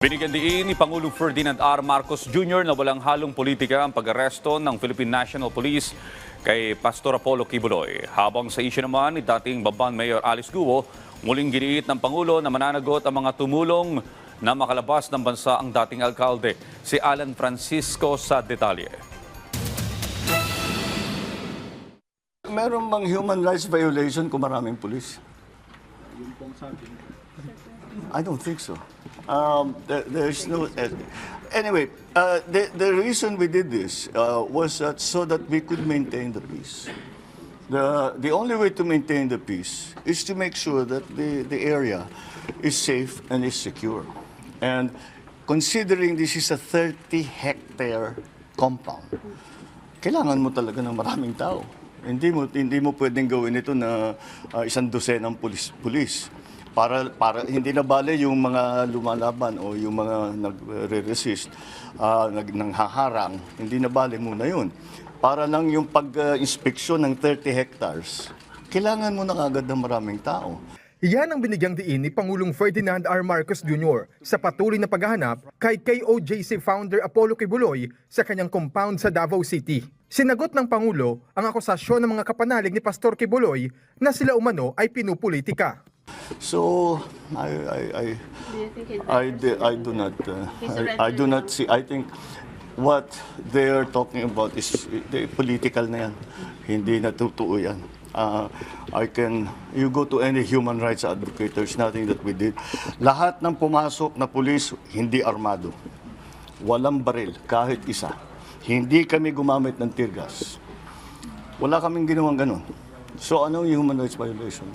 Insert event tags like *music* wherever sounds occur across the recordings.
Binigyan diin ni Pangulong Ferdinand R. Marcos Jr. na walang halong politika ang pag-aresto ng Philippine National Police kay Pastor Apollo Kibuloy. Habang sa isyu naman ni dating Bamban Mayor Alice Guo, muling giniit ng Pangulo na mananagot ang mga tumulong na makalabas ng bansa ang dating alkalde. Si Alan Francisco sa detalye. Meron bang human rights violation kung maraming pulis? I don't think so. Um, there, there's no. Uh, anyway, uh, the, the reason we did this uh, was that so that we could maintain the peace. The, the only way to maintain the peace is to make sure that the, the area is safe and is secure. And considering this is a 30 hectare compound, kailangan mo talaga ng maraming tao. Hindi mo hindi mo pwedeng gawin ito na ah, isang dosenang pulis pulis. Para para hindi na bale yung mga lumalaban o yung mga nagre-resist, uh, nag nanghaharang, hindi na bale muna yun. Para lang yung pag-inspeksyon ng 30 hectares, kailangan mo na kagad ng maraming tao. Yan ang binigyang diin ni Pangulong Ferdinand R. Marcos Jr. sa patuloy na paghahanap kay KOJC founder Apollo Kibuloy sa kanyang compound sa Davao City. Sinagot ng Pangulo ang akusasyon ng mga kapanalig ni Pastor Kibuloy na sila umano ay pinupolitika. So I I I I, di- I do not uh, I, I do not see I think what they are talking about is the political na yan. Hindi na totoo yan. Uh, I can you go to any human rights advocate there's nothing that we did. Lahat ng pumasok na pulis hindi armado. Walang baril kahit isa. Hindi kami gumamit ng tear gas. Wala kaming ginawang ganun. So anong human rights violation?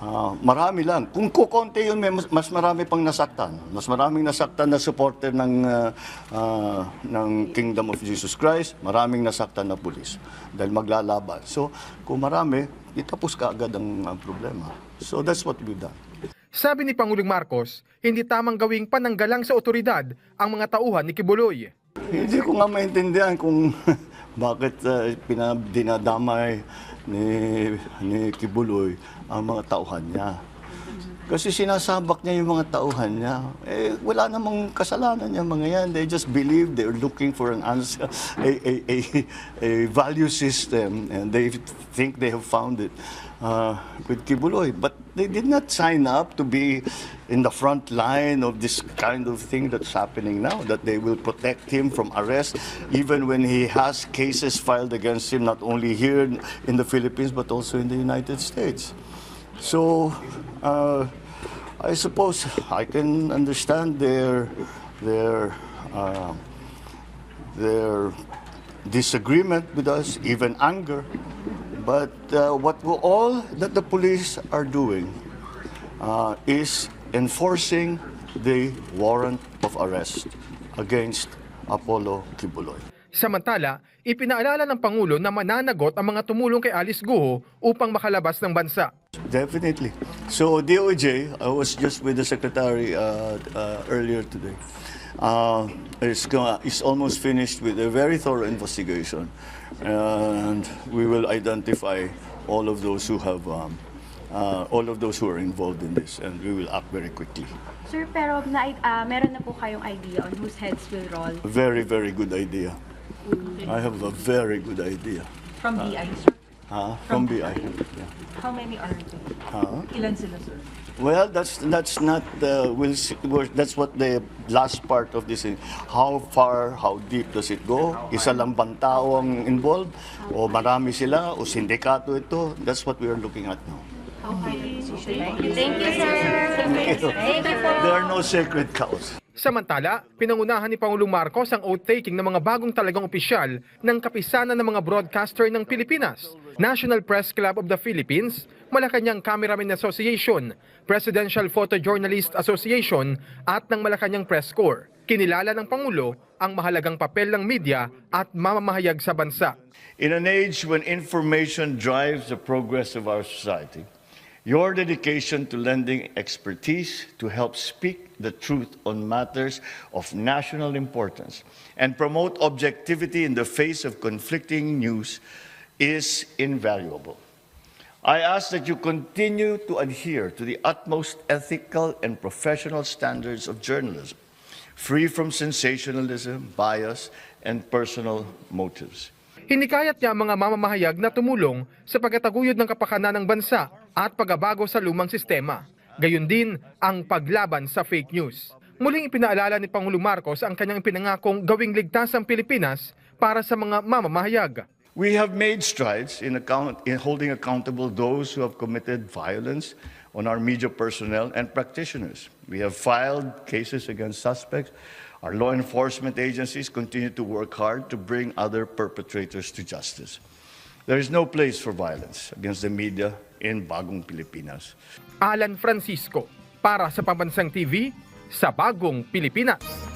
Ah, marami lang. Kung kukonti yun, may mas, mas marami pang nasaktan. Mas maraming nasaktan na supporter ng, ah, ah, ng Kingdom of Jesus Christ, maraming nasaktan na pulis dahil maglalaban. So, kung marami, itapos ka agad ang, ang problema. So, that's what we've done. Sabi ni Pangulong Marcos, hindi tamang gawing pananggalang sa otoridad ang mga tauhan ni Kibuloy. Hindi ko nga maintindihan kung *laughs* bakit uh, pinadinadamay ni, ni Kibuloy ang mga tauhan niya. Kasi sinasabak niya yung mga tauhan niya. Eh, wala namang kasalanan yung mga yan. They just believe they're looking for an answer, a, a, a, a value system, and they think they have found it uh, with Kibuloy. But they did not sign up to be in the front line of this kind of thing that's happening now, that they will protect him from arrest, even when he has cases filed against him, not only here in the Philippines, but also in the United States. So, uh, I suppose I can understand their their uh, their disagreement with us, even anger. But uh, what we all that the police are doing uh, is enforcing the warrant of arrest against Apollo Kibuloy. Samantala, ipinaalala ng Pangulo na mananagot ang mga tumulong kay Alice Guo upang makalabas ng bansa. Definitely. So DOJ, I was just with the secretary uh, uh, earlier today. Uh, is, go- is almost finished with a very thorough investigation, and we will identify all of those who have, um, uh, all of those who are involved in this, and we will act very quickly. Sir, pero na, ah, meron na po kayong idea on whose heads will roll Very, very good idea. I have a very good idea. From BI, sir. Huh? From BI. Yeah. How many are they? Huh? Ilan sila, sir? Well, that's that's not uh, we'll see, we're- that's what the last part of this is. How far, how deep does it go? Isa lang bang tao ang involved? O marami sila? O sindikato ito? That's what we are looking at now. Thank you, sir. Thank you po. There are no sacred cows. Samantala, pinangunahan ni Pangulong Marcos ang oath-taking ng mga bagong talagang opisyal ng kapisanan ng mga broadcaster ng Pilipinas, National Press Club of the Philippines, Malacanang Cameramen Association, Presidential Photojournalist Association at ng Malacanang Press Corps. Kinilala ng Pangulo ang mahalagang papel ng media at mamamahayag sa bansa. In an age when information drives the progress of our society, your dedication to lending expertise to help speak the truth on matters of national importance and promote objectivity in the face of conflicting news is invaluable. I ask that you continue to adhere to the utmost ethical and professional standards of journalism, free from sensationalism, bias, and personal motives. Hinikayat niya mga mamamahayag na tumulong sa pagkataguyod ng kapakanan ng bansa at pagbabago sa lumang sistema. Gayon din ang paglaban sa fake news. Muling ipinaalala ni Pangulong Marcos ang kanyang pinangakong gawing ligtas ang Pilipinas para sa mga mamamahayag. We have made strides in, account, in holding accountable those who have committed violence on our media personnel and practitioners. We have filed cases against suspects. Our law enforcement agencies continue to work hard to bring other perpetrators to justice. There is no place for violence against the media in Bagong Pilipinas. Alan Francisco para sa Pambansang TV sa Bagong Pilipinas.